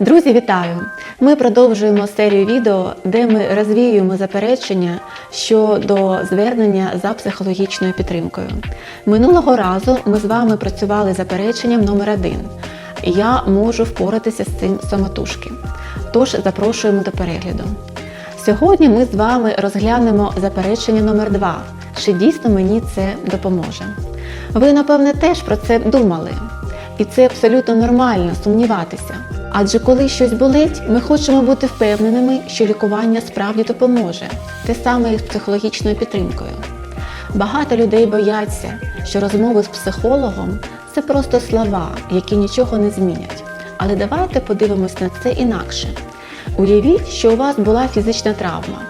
Друзі, вітаю! Ми продовжуємо серію відео, де ми розвіюємо заперечення щодо звернення за психологічною підтримкою. Минулого разу ми з вами працювали запереченням номер один. Я можу впоратися з цим самотужки. Тож запрошуємо до перегляду. Сьогодні ми з вами розглянемо заперечення номер 2 Чи дійсно мені це допоможе? Ви, напевне, теж про це думали. І це абсолютно нормально сумніватися. Адже коли щось болить, ми хочемо бути впевненими, що лікування справді допоможе, те саме і з психологічною підтримкою. Багато людей бояться, що розмови з психологом це просто слова, які нічого не змінять. Але давайте подивимось на це інакше. Уявіть, що у вас була фізична травма.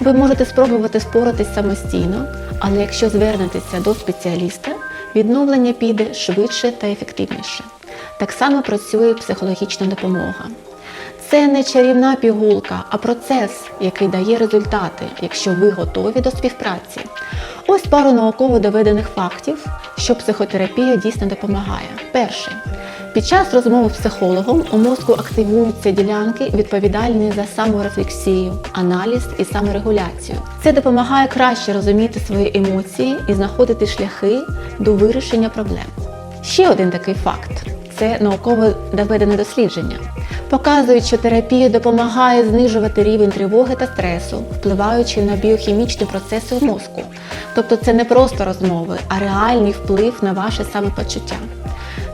Ви можете спробувати споратись самостійно, але якщо звернетеся до спеціаліста, відновлення піде швидше та ефективніше. Так само працює психологічна допомога. Це не чарівна пігулка, а процес, який дає результати, якщо ви готові до співпраці. Ось пару науково доведених фактів, що психотерапія дійсно допомагає. Перше. Під час розмови з психологом у мозку активуються ділянки, відповідальні за саморефлексію, аналіз і саморегуляцію. Це допомагає краще розуміти свої емоції і знаходити шляхи до вирішення проблем. Ще один такий факт це науково доведене дослідження. Показують, що терапія допомагає знижувати рівень тривоги та стресу, впливаючи на біохімічні процеси в мозку. Тобто це не просто розмови, а реальний вплив на ваше самопочуття.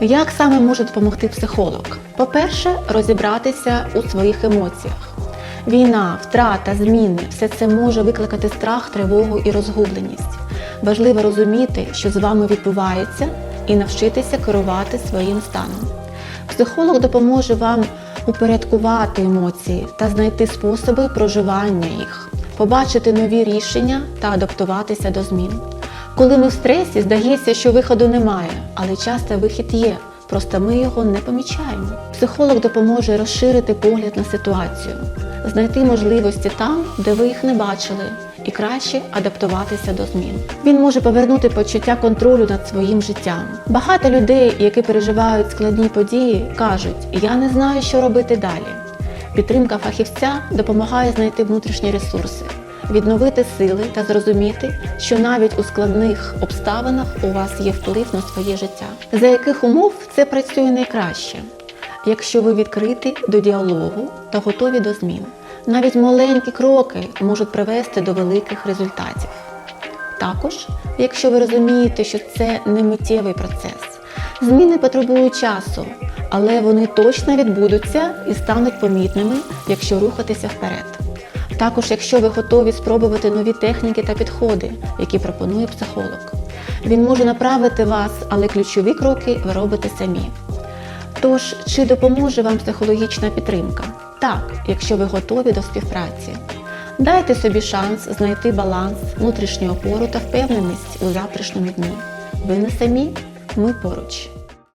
Як саме може допомогти психолог? По-перше, розібратися у своїх емоціях. Війна, втрата, зміни все це може викликати страх, тривогу і розгубленість. Важливо розуміти, що з вами відбувається, і навчитися керувати своїм станом. Психолог допоможе вам упорядкувати емоції та знайти способи проживання їх, побачити нові рішення та адаптуватися до змін. Коли ми в стресі, здається, що виходу немає, але часто вихід є. Просто ми його не помічаємо. Психолог допоможе розширити погляд на ситуацію, знайти можливості там, де ви їх не бачили, і краще адаптуватися до змін. Він може повернути почуття контролю над своїм життям. Багато людей, які переживають складні події, кажуть: Я не знаю, що робити далі. Підтримка фахівця допомагає знайти внутрішні ресурси, відновити сили та зрозуміти, що навіть у складних обставинах у вас є вплив на своє життя. За яких умов це працює найкраще? Якщо ви відкриті до діалогу та готові до змін. Навіть маленькі кроки можуть привести до великих результатів. Також, якщо ви розумієте, що це не миттєвий процес, зміни потребують часу, але вони точно відбудуться і стануть помітними, якщо рухатися вперед. Також, якщо ви готові спробувати нові техніки та підходи, які пропонує психолог, він може направити вас, але ключові кроки ви робите самі. Тож, чи допоможе вам психологічна підтримка? Так, якщо ви готові до співпраці. Дайте собі шанс знайти баланс, внутрішню опору та впевненість у завтрашньому дні. Ви не самі, ми поруч.